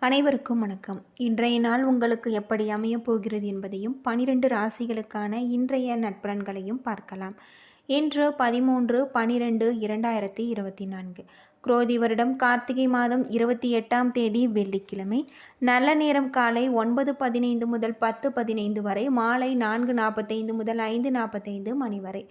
அனைவருக்கும் வணக்கம். இன்றைய நாள் உங்களுக்கு எப்படி அமையப் போகிறது என்பதையும் பனிரெண்டு ராசிகளுக்கான இன்றைய நட்பலன்களையும் பார்க்கலாம். இன்று பதிமூன்று பனிரெண்டு இரண்டாயிரத்தி இருபத்தி நான்கு. குரோதி வருடம் கார்த்திகை மாதம் இருபத்தி எட்டாம் தேதி வெள்ளிக்கிழமை. நல்ல நேரம் காலை ஒன்பது பதினைந்து முதல் பத்து பதினைந்து வரை மாலை நான்கு நாற்பத்தைந்து முதல் ஐந்து நாற்பத்தைந்து மணி வரை.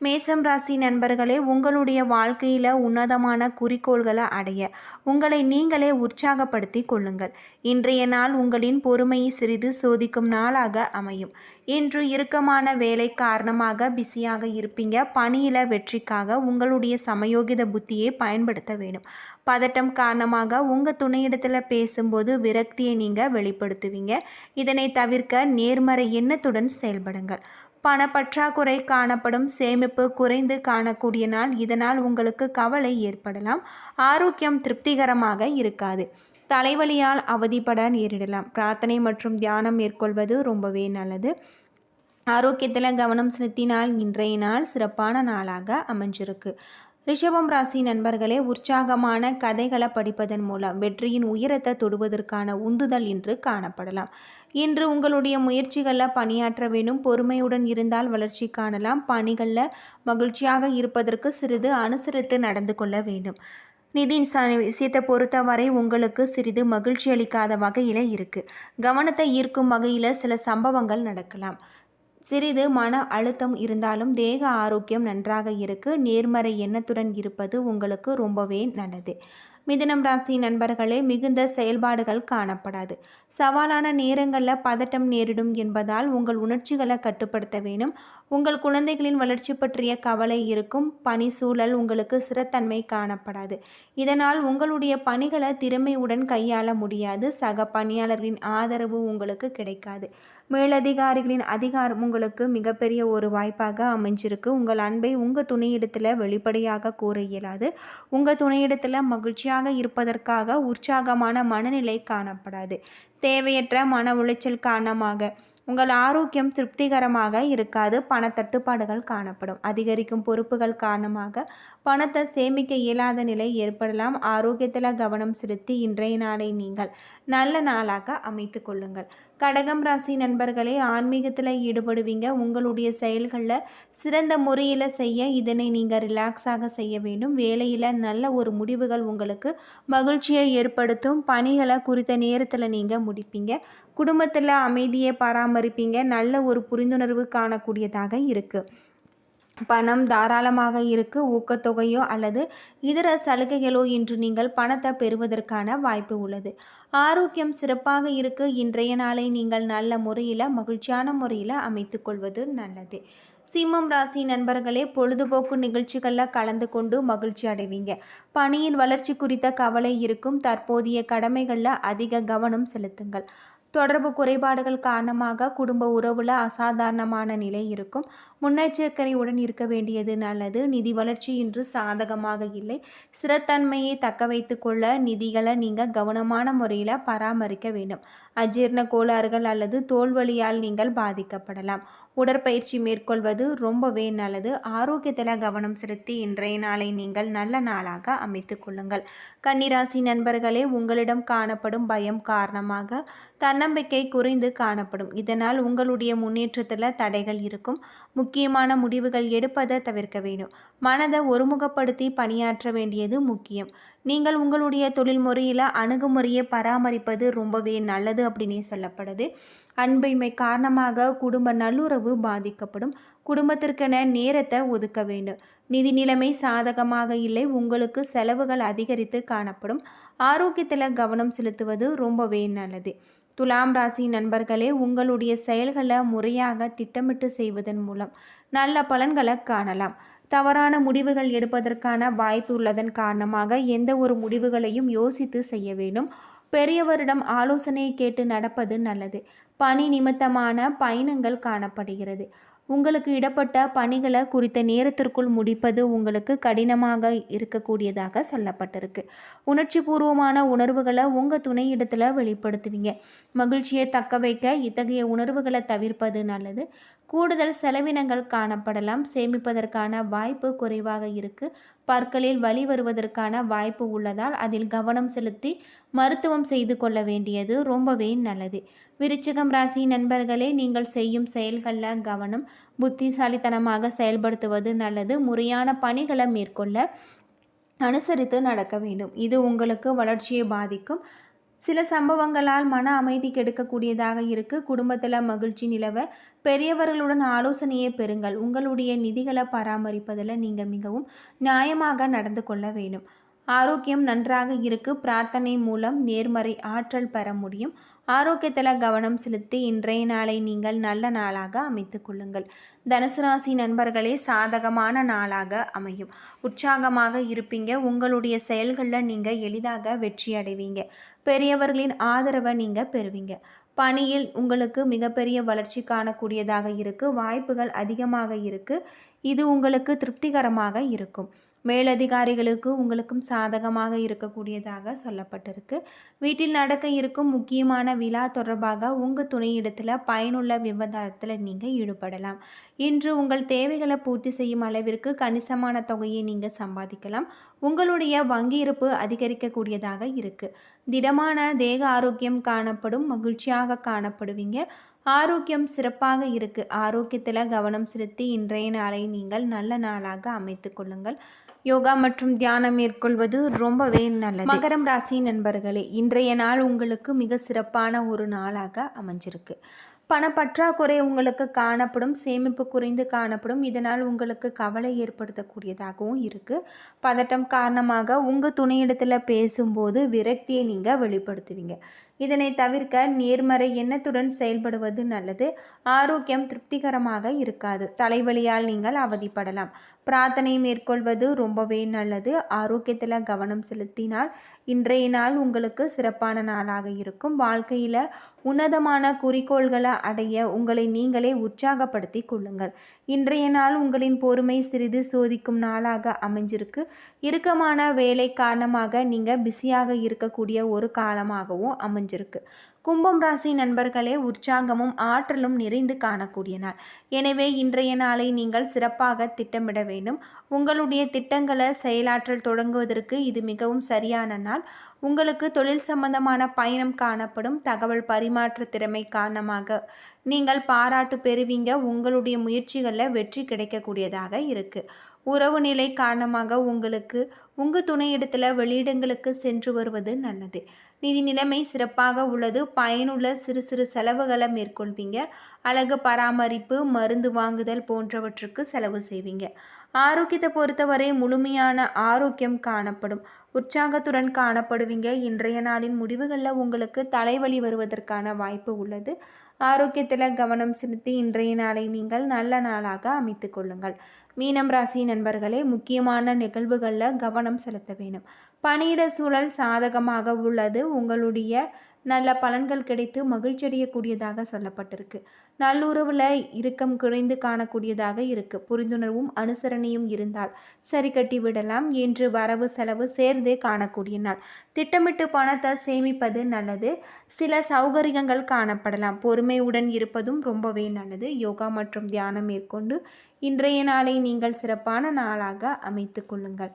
மேசம் ராசி நண்பர்களே உங்களுடைய வாழ்க்கையில் உன்னதமான குறிக்கோள்களை அடைய உங்களை நீங்களே உற்சாகப்படுத்தி கொள்ளுங்கள். இன்றைய நாள் உங்களின் பொறுமையை சிறிது சோதிக்கும் நாளாக அமையும். இன்று இறுக்கமான வேலை காரணமாக பிஸியாக இருப்பீங்க. பணியில் வெற்றிக்காக உங்களுடைய சமயோகித புத்தியை பயன்படுத்த வேணும் பதட்டம் காரணமாக உங்கள் துணையிடத்தில் பேசும்போது விரக்தியை நீங்கள் வெளிப்படுத்துவீங்க. இதனை தவிர்க்க நேர்மறை எண்ணத்துடன் செயல்படுங்கள். பணப்பற்றாக்குறை காணப்படும் சேமிப்பு குறைந்து காணக்கூடிய நாள். இதனால் உங்களுக்கு கவலை ஏற்படலாம். ஆரோக்கியம் திருப்திகரமாக இருக்காது. தலைவலியால் அவதிப்பட நேரிடலாம். பிரார்த்தனை மற்றும் தியானம் மேற்கொள்வது ரொம்பவே நல்லது. ஆரோக்கியத்தில் கவனம் செலுத்தினால் இன்றைய நாள் சிறப்பான நாளாக அமைஞ்சிருக்கு. ரிஷபம் ராசி நண்பர்களே உற்சாகமான கதைகளை படிப்பதன் மூலம் வெற்றியின் உயரத்தை தொடுவதற்கான உந்துதல் இன்று காணப்படலாம். இன்று உங்களுடைய முயற்சிகளில் பணியாற்ற வேண்டும். பொறுமையுடன் இருந்தால் வளர்ச்சி காணலாம். பணிகளில் மகிழ்ச்சியாக இருப்பதற்கு சிறிது அனுசரித்து நடந்து கொள்ள வேண்டும். நிதி விஷயத்தை பொறுத்தவரை உங்களுக்கு சிறிது மகிழ்ச்சி அளிக்காத வகையில் இருக்குது கவனத்தை ஈர்க்கும் வகையில் சில சம்பவங்கள் நடக்கலாம். சிறிது மன அழுத்தம் இருந்தாலும் தேக ஆரோக்கியம் நன்றாக இருக்கு. நேர்மறை எண்ணத்துடன் இருப்பது உங்களுக்கு ரொம்பவே நல்லது. மிதுனம் ராசி நண்பர்களே மிகுந்த செயல்பாடுகள் காணப்படாது. சவாலான நேரங்களில் பதட்டம் நேரிடும் என்பதால் உங்கள் உணர்ச்சிகளை கட்டுப்படுத்த வேணும் உங்கள் குழந்தைகளின் வளர்ச்சி பற்றிய கவலை இருக்கும். பணி சூழல் உங்களுக்கு சிறத்தன்மை காணப்படாது. இதனால் உங்களுடைய பணிகளை திறமையுடன் கையாள முடியாது. சக பணியாளர்களின் ஆதரவு உங்களுக்கு கிடைக்காது. மேலதிகாரிகளின் அதிகாரம் உங்களுக்கு மிகப்பெரிய ஒரு வாய்ப்பாக அமைஞ்சிருக்கு. உங்கள் அன்பை உங்கள் துணையிடத்தில் வெளிப்படையாக கூற இயலாது. உங்கள் துணையிடத்தில் மகிழ்ச்சியாக இருப்பதற்காக உற்சாகமான மனநிலை காணப்படாது. தேவையற்ற மன உளைச்சல் காரணமாக உங்கள் ஆரோக்கியம் திருப்திகரமாக இருக்காது. பண தட்டுப்பாடுகள் காணப்படும். அதிகரிக்கும் பொறுப்புகள் காரணமாக பணத்தை சேமிக்க இயலாத நிலை ஏற்படலாம். ஆரோக்கியத்தில் கவனம் செலுத்தி இன்றைய நாளை நீங்கள் நல்ல நாளாக அமைத்து கொள்ளுங்கள். கடகம் ராசி நண்பர்களே ஆன்மீகத்தில் ஈடுபடுவீங்க. உங்களுடைய செயல்களில் சிறந்த முறையில் செய்ய இதனை நீங்கள் ரிலாக்ஸாக செய்ய வேண்டும். வேலையில் நல்ல ஒரு முடிவுகள் உங்களுக்கு மகிழ்ச்சியை ஏற்படுத்தும். பணிகளை குறித்த நேரத்தில் நீங்கள் முடிப்பீங்க. குடும்பத்தில் அமைதியை பராமரிப்பீங்க. நல்ல ஒரு புரிந்துணர்வு காணக்கூடியதாக இருக்குது பணம் தாராளமாக இருக்கு ஊக்கத்தொகையோ அல்லது இதர சலுகைகளோ இன்று நீங்கள் பணத்தை பெறுவதற்கான வாய்ப்பு உள்ளது. ஆரோக்கியம் சிறப்பாக இருக்கு. இன்றைய நாளை நீங்கள் நல்ல முறையில் மகிழ்ச்சியான முறையில் அமைத்து கொள்வது நல்லது. சிம்மம் ராசி நண்பர்களே பொழுதுபோக்கு நிகழ்ச்சிகளில் கலந்து கொண்டு மகிழ்ச்சி அடைவீங்க. பணியின் வளர்ச்சி குறித்த கவலை இருக்கும். தற்போதைய கடமைகளில் அதிக கவனம் செலுத்துங்கள். தொடர்பு குறைபாடுகள் காரணமாக குடும்ப உறவில் அசாதாரணமான நிலை இருக்கும். முன்னெச்சரிக்கையுடன் இருக்க வேண்டியது நல்லது. நிதி வளர்ச்சி இன்று சாதகமாக இல்லை. ஸ்திரத்தன்மையை தக்க வைத்து கொள்ள நிதிகளை நீங்கள் கவனமான முறையில் பராமரிக்க வேண்டும். அஜீர்ண கோளாறுகள் அல்லது தோல்வழியால் நீங்கள் பாதிக்கப்படலாம். உடற்பயிற்சி மேற்கொள்வது ரொம்பவே நல்லது. ஆரோக்கியத்தில் கவனம் செலுத்தி இன்றைய நாளை நீங்கள் நல்ல நாளாக அமைத்து கொள்ளுங்கள். கன்னிராசி நண்பர்களே உங்களிடம் காணப்படும் பயம் காரணமாக தன்னம்பிக்கை குறைந்து காணப்படும். இதனால் உங்களுடைய முன்னேற்றத்தில் தடைகள் இருக்கும். முக்கியமான முடிவுகள் எடுப்பதை தவிர்க்க வேண்டும். மனதை ஒருமுகப்படுத்தி பணியாற்ற வேண்டியது முக்கியம். நீங்கள் உங்களுடைய தொழில் முறையில் அணுகுமுறையை பராமரிப்பது ரொம்பவே நல்லது அப்படின்னே சொல்லப்படுது. அன்பின்மை காரணமாக குடும்ப நல்லுறவு பாதிக்கப்படும். குடும்பத்திற்கென நேரத்தை ஒதுக்க வேண்டும். நிதி நிலைமை சாதகமாக இல்லை. உங்களுக்கு செலவுகள் அதிகரித்து காணப்படும். ஆரோக்கியத்தில் கவனம் செலுத்துவது ரொம்பவே நல்லது. துலாம் ராசி நண்பர்களே உங்களுடைய செயல்களை முறையாக திட்டமிட்டு செய்வதன் மூலம் நல்ல பலன்களை காணலாம். தவறான முடிவுகள் எடுப்பதற்கான வாய்ப்பு உள்ளதன் காரணமாக எந்த ஒரு முடிவுகளையும் யோசித்து செய்ய வேண்டும். பெரியவரிடம் ஆலோசனை கேட்டு நடப்பது நல்லது. பணி நிமித்தமான பயணங்கள் காணப்படுகிறது. உங்களுக்கு இடப்பட்ட பணிகளை குறித்த நேரத்திற்குள் முடிப்பது உங்களுக்கு கடினமாக இருக்கக்கூடியதாக சொல்லப்பட்டிருக்கு. உணர்ச்சி பூர்வமான உணர்வுகளை உங்கள் துணையிடத்தில் வெளிப்படுத்துவீங்க. மகிழ்ச்சியை தக்க வைக்க இத்தகைய உணர்வுகளை தவிர்ப்பது நல்லது. கூடுதல் செலவினங்கள் காணப்படலாம். சேமிப்பதற்கான வாய்ப்பு குறைவாக இருக்கு. பற்களில் வழி வருவதற்கான வாய்ப்பு உள்ளதால் அதில் கவனம் செலுத்தி மருத்துவம் செய்து கொள்ள வேண்டியது ரொம்பவே நல்லது. விருச்சிகம் ராசி நண்பர்களே நீங்கள் செய்யும் செயல்களில் கவனம் புத்திசாலித்தனமாக செயல்படுத்துவது நல்லது. முறையான பணிகளை மேற்கொள்ள அனுசரித்து நடக்க வேண்டும். இது உங்களுக்கு வளர்ச்சியை பாதிக்கும். சில சம்பவங்களால் மன அமைதி கெடுக்கக்கூடியதாக இருக்கு. குடும்பத்தில் மகிழ்ச்சி நிலவ பெரியவர்களுடன் ஆலோசனையை பெறுங்கள். உங்களுடைய நிதிகளை பராமரிப்பதில் நீங்கள் மிகவும் நியாயமாக நடந்து கொள்ள வேண்டும். ஆரோக்கியம் நன்றாக இருக்கு. பிரார்த்தனை மூலம் நேர்மறை ஆற்றல் பெற முடியும். ஆரோக்கியத்தில் கவனம் செலுத்தி இன்றைய நாளை நீங்கள் நல்ல நாளாக அமைத்து கொள்ளுங்கள். தனுசு ராசி நண்பர்களே சாதகமான நாளாக அமையும். உற்சாகமாக இருப்பீங்க. உங்களுடைய செயல்களில் நீங்கள் எளிதாக வெற்றி அடைவீங்க. பெரியவர்களின் ஆதரவை நீங்கள் பெறுவீங்க. பணியில் உங்களுக்கு மிகப்பெரிய வளர்ச்சி காணக்கூடியதாக இருக்குது வாய்ப்புகள் அதிகமாக இருக்குது இது உங்களுக்கு திருப்திகரமாக இருக்கும். மேலதிகாரிகளுக்கு உங்களுக்கும் சாதகமாக இருக்கக்கூடியதாக சொல்லப்பட்டிருக்கு. வீட்டில் நடக்க இருக்கும் முக்கியமான விழா தொடர்பாக உங்கள் துணையிடத்தில் பயனுள்ள விவாதத்தில் நீங்கள் ஈடுபடலாம். இன்று உங்கள் தேவைகளை பூர்த்தி செய்யும் அளவிற்கு கணிசமான தொகையை நீங்கள் சம்பாதிக்கலாம். உங்களுடைய வங்கி இருப்பு அதிகரிக்கக்கூடியதாக இருக்குது திடமான தேக ஆரோக்கியம் காணப்படும் மகிழ்ச்சியாக காணப்படுவீங்க. ஆரோக்கியம் சிறப்பாக இருக்குது ஆரோக்கியத்தில் கவனம் செலுத்தி இன்றைய நாளை நீங்கள் நல்ல நாளாக அமைத்து கொள்ளுங்கள். யோகா மற்றும் தியானம் மேற்கொள்வது ரொம்பவே நல்லது. மகரம் ராசி நண்பர்களே இன்றைய நாள் உங்களுக்கு மிக சிறப்பான ஒரு நாளாக அமைஞ்சிருக்கு. பணப்பற்றாக்குறை உங்களுக்கு காணப்படும் சேமிப்பு குறைந்து காணப்படும் இதனால் உங்களுக்கு கவலை ஏற்படுத்தக்கூடியதாகவும் இருக்குது பதட்டம் காரணமாக உங்கள் துணையிடத்தில் பேசும்போது விரக்தியை நீங்கள் வெளிப்படுத்துவீங்க. இதனை தவிர்க்க நேர்மறை எண்ணத்துடன் செயல்படுவது நல்லது. ஆரோக்கியம் திருப்திகரமாக இருக்காது. தலைவலியால் நீங்கள் அவதிப்படலாம். பிரார்த்தனை மேற்கொள்வது ரொம்பவே நல்லது. ஆரோக்கியத்தில் கவனம் செலுத்தினால் இன்றைய நாள் உங்களுக்கு சிறப்பான நாளாக இருக்கும். வாழ்க்கையில் உன்னதமான குறிக்கோள்களை அடைய உங்களை நீங்களே உற்சாகப்படுத்தி கொள்ளுங்கள். இன்றைய நாள் உங்களின் பொறுமை சிறிது சோதிக்கும் நாளாக அமைஞ்சிருக்கு. இறுக்கமான வேலை காரணமாக நீங்கள் பிஸியாக இருக்கக்கூடிய ஒரு காலமாகவும் அமைஞ்சிருக்கு. கும்பம் ராசி நண்பர்களே உற்சாகமும் ஆற்றலும் நிறைந்து காணக்கூடிய நாள் எனவே இன்றைய நாளை நீங்கள் சிறப்பாக திட்டமிட வேண்டும். உங்களுடைய திட்டங்களை செயலாற்றல் தொடங்குவதற்கு இது மிகவும் சரியான நாள். உங்களுக்கு தொழில் சம்பந்தமான பயணம் காணப்படும். தகவல் பரிமாற்ற திறமை காரணமாக நீங்கள் பாராட்டு பெறுவீங்க. உங்களுடைய முயற்சிகளில் வெற்றி கிடைக்கக்கூடியதாக இருக்குது உறவு நிலை காரணமாக உங்களுக்கு உங்கள் துணையிடத்தில் வெளியிடங்களுக்கு சென்று வருவது நல்லது. நிதி நிலைமை சிறப்பாக உள்ளது. பயனுள்ள சிறு சிறு செலவுகளை மேற்கொள்வீங்க. அழகு பராமரிப்பு மருந்து வாங்குதல் போன்றவற்றுக்கு செலவு செய்வீங்க. ஆரோக்கியத்தை பொறுத்தவரை முழுமையான ஆரோக்கியம் காணப்படும். உற்சாகத்துடன் காணப்படுவீங்க. இன்றைய நாளின் முடிவுகளில் உங்களுக்கு தலைவலி வருவதற்கான வாய்ப்பு உள்ளது. ஆரோக்கியத்தில் கவனம் செலுத்தி இன்றைய நாளை நீங்கள் நல்ல நாளாக அமைத்து கொள்ளுங்கள். மீனம் ராசி நண்பர்களே முக்கியமான நிகழ்வுகளில் கவனம் செலுத்த வேண்டும். பணியிட சூழல் சாதகமாக உள்ளது. உங்களுடைய நல்ல பலன்கள் கிடைத்து மகிழ்ச்சியடையக்கூடியதாக சொல்லப்பட்டிருக்கு. நல்லுறவில் இறுக்கம் குறைந்து காணக்கூடியதாக இருக்கு. புரிந்துணர்வும் அனுசரணையும் இருந்தால் சரி கட்டி விடலாம். என்று வரவு செலவு சேர்ந்தே காணக்கூடிய நாள். திட்டமிட்டு பணத்தை சேமிப்பது நல்லது. சில சௌகரியங்கள் காணப்படலாம். பொறுமையுடன் இருப்பதும் ரொம்பவே நல்லது. யோகா மற்றும் தியானம் மேற்கொண்டு இன்றைய நாளை நீங்கள் சிறப்பான நாளாக அமைத்து கொள்ளுங்கள்.